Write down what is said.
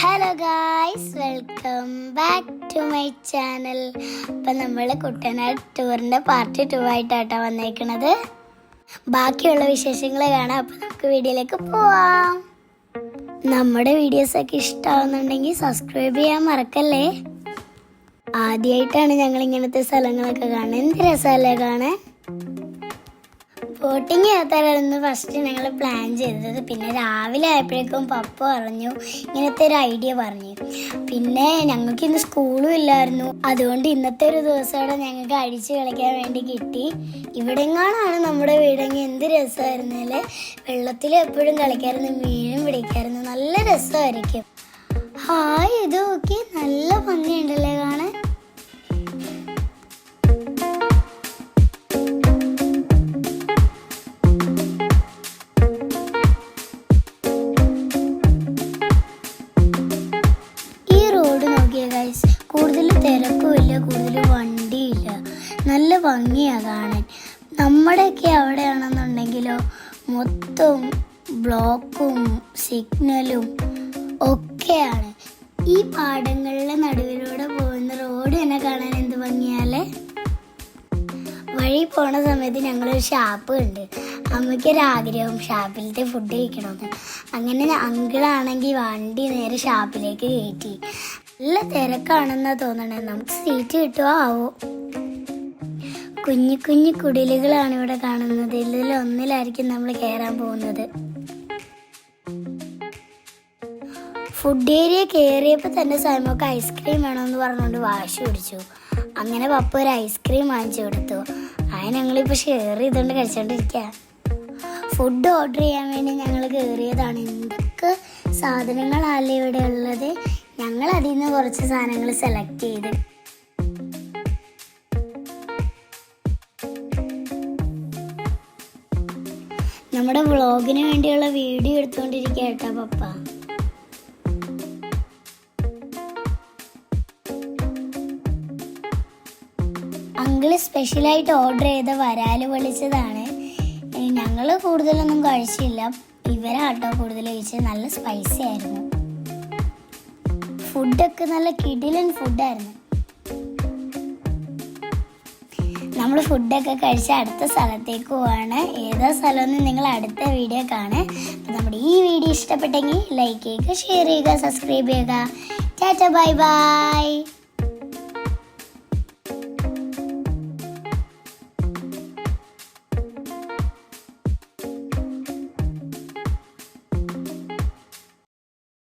Hello guys welcome back to my channel അപ്പം നമ്മൾ കുട്ടനാട് ടൂറിന്റെ പാർട്ട് ടു ആയിട്ടാട്ടോ വന്നേക്കണത്. ബാക്കിയുള്ള വിശേഷങ്ങൾ കാണാം. അപ്പം നമുക്ക് വീഡിയോയിലേക്ക് പോവാം. നമ്മുടെ വീഡിയോസൊക്കെ ഇഷ്ടമാവുന്നുണ്ടെങ്കിൽ സബ്സ്ക്രൈബ് ചെയ്യാൻ മറക്കല്ലേ? ആദ്യമായിട്ടാണ് ഞങ്ങൾ ഇങ്ങനത്തെ സ്ഥലങ്ങളൊക്കെ കാണുന്നത്. എന്ത് രസമല്ലേ കാണാൻ? ബോട്ടിങ് യാത്രയായിരുന്നു ഫസ്റ്റ് ഞങ്ങൾ പ്ലാൻ ചെയ്തത്. പിന്നെ രാവിലെ ആയപ്പോഴേക്കും പപ്പ പറഞ്ഞു ഇങ്ങനത്തെ ഒരു ഐഡിയ പറഞ്ഞു. പിന്നെ ഞങ്ങൾക്ക് ഇന്ന് സ്കൂളും ഇല്ലായിരുന്നു. അതുകൊണ്ട് ഇന്നത്തെ ഒരു ദിവസത്തോടെ ഞങ്ങൾക്ക് അടിച്ചു കളിക്കാൻ വേണ്ടി കിട്ടി. ഇവിടെങ്ങാണാണ് നമ്മുടെ വീടെങ്കിൽ എന്ത് രസമായിരുന്നാൽ വെള്ളത്തിൽ എപ്പോഴും കളിക്കായിരുന്നു മീനും പിടിക്കായിരുന്നു. നല്ല രസമായിരിക്കും. ഹായ് ഇത് നോക്കി നല്ല ഭംഗിയുണ്ടല്ലേ കാണാൻ? ഗൈസ് കൂടുതൽ തിരക്കുമില്ല കൂടുതൽ വണ്ടിയില്ല. നല്ല ഭംഗിയാണ് കാണാൻ. നമ്മുടെയൊക്കെ അവിടെയാണെന്നുണ്ടെങ്കിലോ മൊത്തം ബ്ലോക്കും സിഗ്നലും ഒക്കെയാണ്. ഈ പാടങ്ങളിലെ നടുവിലൂടെ പോകുന്ന റോഡ് തന്നെ കാണാൻ എന്ത് ഭംഗിയാലേ വഴി പോണ സമയത്ത് ഞങ്ങളൊരു ഷാപ്പ് ഉണ്ട് അമ്മയ്ക്കൊരു ആഗ്രഹം ഷാപ്പിലത്തെ ഫുഡ് കഴിക്കണമെന്ന്. അങ്ങനെ അങ്കിളാണെങ്കിൽ വണ്ടി നേരെ ഷാപ്പിലേക്ക് കയറ്റി. നല്ല തിരക്കാണെന്നാ തോന്നണേ. നമുക്ക് സീറ്റ് കിട്ടുമോ ആവോ. കുഞ്ഞു കുഞ്ഞു കുടിലുകളാണ് ഇവിടെ കാണുന്നത്. ഇതിൽ ഒന്നിലായിരിക്കും നമ്മൾ കയറാൻ പോകുന്നത്. ഫുഡ് ഏരിയ കയറിയപ്പോൾ തന്നെ സൈമോക്ക് ഐസ്ക്രീം വേണമെന്ന് പറഞ്ഞുകൊണ്ട് വാശി പിടിച്ചു. അങ്ങനെ പപ്പ ഒരു ഐസ്ക്രീം വാങ്ങിച്ചു കൊടുത്തു. അത് ഞങ്ങളിപ്പോൾ ഷെയർ ചെയ്തുകൊണ്ട് കഴിച്ചോണ്ടിരിക്കുക ഫുഡ് ഓർഡർ ചെയ്യാൻ വേണ്ടി ഞങ്ങൾ കയറിയതാണ് എന്തൊക്കെ സാധനങ്ങളല്ലേ ഇവിടെ ഉള്ളത്? ഞങ്ങൾ അതിൽ നിന്ന് കുറച്ച് സാധനങ്ങൾ സെലക്ട് ചെയ്ത്. നമ്മുടെ വ്ളോഗിന് വേണ്ടിയുള്ള വീഡിയോ എടുത്തുകൊണ്ടിരിക്കുക കേട്ടോ പപ്പ. അങ്കിൾ സ്പെഷ്യലായിട്ട് ഓർഡർ ചെയ്ത വരാൽ വിളിച്ചതാണ് ഞങ്ങൾ കൂടുതലൊന്നും കഴിച്ചില്ല. ഇവരാട്ടോ കൂടുതൽ കഴിച്ചത്. നല്ല സ്പൈസി ആയിരുന്നു. ഫുഡൊക്കെ നല്ല കിടിലൻ ഫുഡായിരുന്നു. നമ്മൾ ഫുഡൊക്കെ കഴിച്ച് അടുത്ത സ്ഥലത്തേക്ക് പോവാണ്. ഏതാ സ്ഥലമെന്ന് നിങ്ങൾ അടുത്ത വീഡിയോ കാണുക അപ്പം നമ്മുടെ ഈ വീഡിയോ ഇഷ്ടപ്പെട്ടെങ്കിൽ ലൈക്ക് ചെയ്യുക ഷെയർ ചെയ്യുക സബ്സ്ക്രൈബ് ചെയ്യുക. Tata bye bye